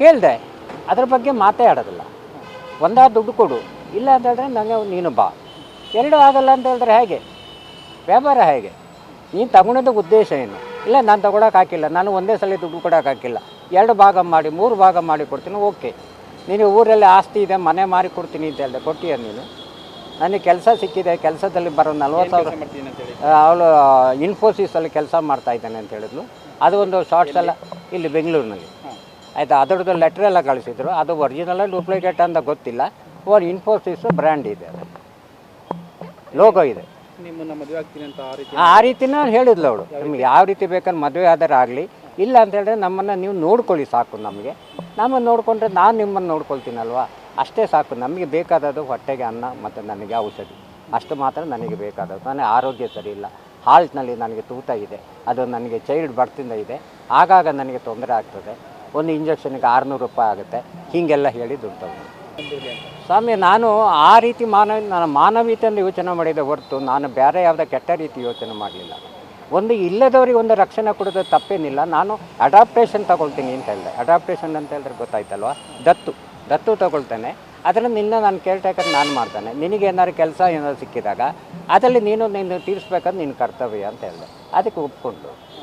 ಕೇಳಿದೆ ಅದ್ರ ಬಗ್ಗೆ ಮಾತೇ ಆಡೋದಿಲ್ಲ. ಒಂದಾ ದುಡ್ಡು ಕೊಡು ಇಲ್ಲ ಅಂತ ಹೇಳಿದ್ರೆ ನನಗೆ ನೀನು ಬಾ. ಎರಡು ಆಗಲ್ಲ ಅಂತ ಹೇಳಿದ್ರೆ ಹೇಗೆ? ವ್ಯಾಪಾರ ಹೇಗೆ? ನೀನು ತಗೊಂಡಿದ್ದ ಉದ್ದೇಶ ಏನು? ಇಲ್ಲ ನಾನು ತಗೊಳಕ್ಕೆ ಹಾಕಿಲ್ಲ ನಾನು ಒಂದೇ ಸಲ ದುಡ್ಡು ಕೊಡೋಕೆ ಹಾಕಿಲ್ಲ. ಎರಡು ಭಾಗ ಮಾಡಿ ಮೂರು ಭಾಗ ಮಾಡಿ ಕೊಡ್ತೀನಿ ಓಕೆ. ನೀನು ಊರಲ್ಲಿ ಆಸ್ತಿ ಇದೆ ಮನೆ ಮಾರಿ ಕೊಡ್ತೀನಿ ಅಂತ ಹೇಳಿದೆ ಕೊಟ್ಟಿಯ ನೀನು? ನನಗೆ ಕೆಲಸ ಸಿಕ್ಕಿದೆ ಕೆಲಸದಲ್ಲಿ ಬರೋ ನಲ್ವತ್ತು ಸಾವಿರ ಅವಳು ಇನ್ಫೋಸಿಸಲ್ಲಿ ಕೆಲಸ ಮಾಡ್ತಾ ಇದ್ದಾನೆ ಅಂತ ಹೇಳಿದ್ಲು. ಅದು ಒಂದು ಶಾರ್ಟ್ಸ್ ಎಲ್ಲ ಇಲ್ಲಿ ಬೆಂಗಳೂರಿನಲ್ಲಿ. ಆಯಿತಾ? ಅದರದ್ದು ಲೆಟ್ರ್ ಎಲ್ಲ ಕಳಿಸಿದ್ರು. ಅದು ಒರಿಜಿನಲ್ ಡೂಪ್ಲಿಕೇಟ್ ಅಂತ ಗೊತ್ತಿಲ್ಲ. ಓರ್ ಇನ್ಫೋಸಿಸ್ ಬ್ರ್ಯಾಂಡ್ ಇದೆ ಅದು. ಲೋಗೋ ಇದೆ. ಆ ರೀತಿ ಆ ರೀತಿನ ಹೇಳಿದ್ಲು ಅವಳು. ನಿಮ್ಗೆ ಯಾವ ರೀತಿ ಬೇಕಂದ್ರೆ ಮದುವೆ ಆದರೆ ಆಗಲಿ. ಇಲ್ಲ ಅಂತ ಹೇಳಿದ್ರೆ ನಮ್ಮನ್ನು ನೀವು ನೋಡ್ಕೊಳ್ಳಿ ಸಾಕು ನಮಗೆ. ನಮ್ಮನ್ನು ನೋಡಿಕೊಂಡ್ರೆ ನಾನು ನಿಮ್ಮನ್ನು ನೋಡ್ಕೊಳ್ತೀನಲ್ವಾ? ಅಷ್ಟೇ ಸಾಕು. ನಮಗೆ ಬೇಕಾದದ್ದು ಹೊಟ್ಟೆಗೆ ಅನ್ನ ಮತ್ತು ನನಗೆ ಔಷಧಿ. ಅಷ್ಟು ಮಾತ್ರ ನನಗೆ ಬೇಕಾದದ್ದು. ನನಗೆ ಆರೋಗ್ಯ ಸರಿ ಇಲ್ಲ. ಹಾಲ್ಟ್ನಲ್ಲಿ ನನಗೆ ತೂತ ಇದೆ. ಅದು ನನಗೆ ಚೈಲ್ಡ್ ಬರ್ತಿಂದ ಇದೆ. ಆಗಾಗ ನನಗೆ ತೊಂದರೆ ಆಗ್ತದೆ. ಒಂದು ಇಂಜೆಕ್ಷನ್ಗೆ ಆರುನೂರು ರೂಪಾಯಿ ಆಗುತ್ತೆ. ಹೀಗೆಲ್ಲ ಹೇಳಿ ದುಡ್ಡು ತಗೊಂಡು. ಸ್ವಾಮಿ, ನಾನು ಆ ರೀತಿ ಮಾನವ, ನಾನು ಮಾನವೀಯತೆಯನ್ನು ಯೋಚನೆ ಮಾಡಿದ ಹೊರತು ನಾನು ಬೇರೆ ಯಾವುದೇ ಕೆಟ್ಟ ರೀತಿ ಯೋಚನೆ ಮಾಡಲಿಲ್ಲ. ಒಂದು ಇಲ್ಲದವ್ರಿಗೆ ಒಂದು ರಕ್ಷಣೆ ಕೊಡೋದು ತಪ್ಪೇನಿಲ್ಲ. ನಾನು ಅಡಾಪ್ಟೇಷನ್ ತಗೊಳ್ತೀನಿ ಅಂತ ಹೇಳಿದೆ. ಅಡಾಪ್ಟೇಷನ್ ಅಂತ ಹೇಳಿದ್ರೆ ಗೊತ್ತಾಯ್ತಲ್ವ? ದತ್ತು. ದತ್ತು ತಗೊಳ್ತೇನೆ. ಅದರಲ್ಲಿ ನಿನ್ನ ನಾನು ಕೇಳ್ಟೇಕರ್ ನಾನು ಮಾಡ್ತೇನೆ. ನಿನಗೆ ಏನಾದ್ರು ಕೆಲಸ ಏನಾದ್ರು ಸಿಕ್ಕಿದಾಗ, ಅದರಲ್ಲಿ ನೀನು ನೀನು ತೀರಿಸ್ಬೇಕಂದ್ರೆ ನಿನ್ನ ಕರ್ತವ್ಯ ಅಂತ ಹೇಳಿದೆ. ಅದಕ್ಕೆ ಒಪ್ಕೊಂಡು.